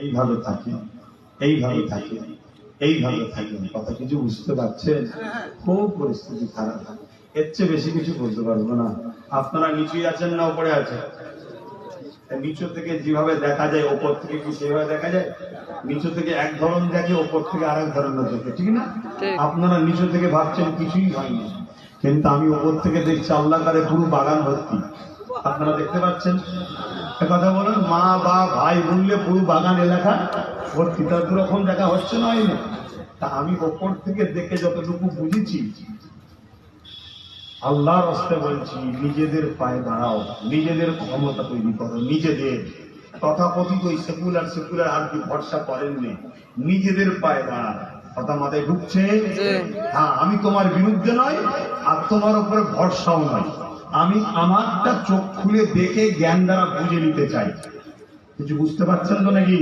এইভাবে থাকি এইভাবে থাকি এইভাবে থাকি। কথা কিছু বুঝতে পারছেন? খুব পরিস্থিতি খারাপ। এর চেয়ে বেশি কিছু বলতে পারব না। আপনারা নিচুই আছেন না উপরে আছেন? নিচু থেকে যেভাবে দেখা যায় ওপর থেকে কি সেভাবে দেখা যায়? নিচু থেকে এক ধরন দেখে ওপর থেকে আরেক ধরনের দেখে ঠিক না? আপনারা নিচু থেকে ভাবছেন কিছুই হয়নি। কিন্তু আমি ওপর থেকে দেখছি আল্লাহকারে পুরো বাগান ভর্তি। আপনারা দেখতে পাচ্ছেন। কথা বলেন মা বা ভাই বললে পুরো বাগান এলাকা ভর্তি তার দুরকম দেখা হচ্ছে না হয়নি তা আমি ওপর থেকে দেখে যতটুকু বুঝেছি আল্লাহর হস্তে বলছি নিজেদের পায়ে দাঁড়াও নিজেদের ক্ষমতা তৈরি করো নিজেদের। তথাকথিত ওই সেকুলার সেকুলার আর কি ভরসা করেননি নিজেদের পায়ে দাঁড়া কথা মাথায় ঢুকছে? হ্যাঁ আমি তোমার বিরুদ্ধে নয় আর তোমার উপরে ভরসাও নয়। আমি আমারটা চোখ খুলে দেখে জ্ঞান দ্বারা বুঝে নিতে চাই। কিছু বুঝতে পারছেন তো নাকি?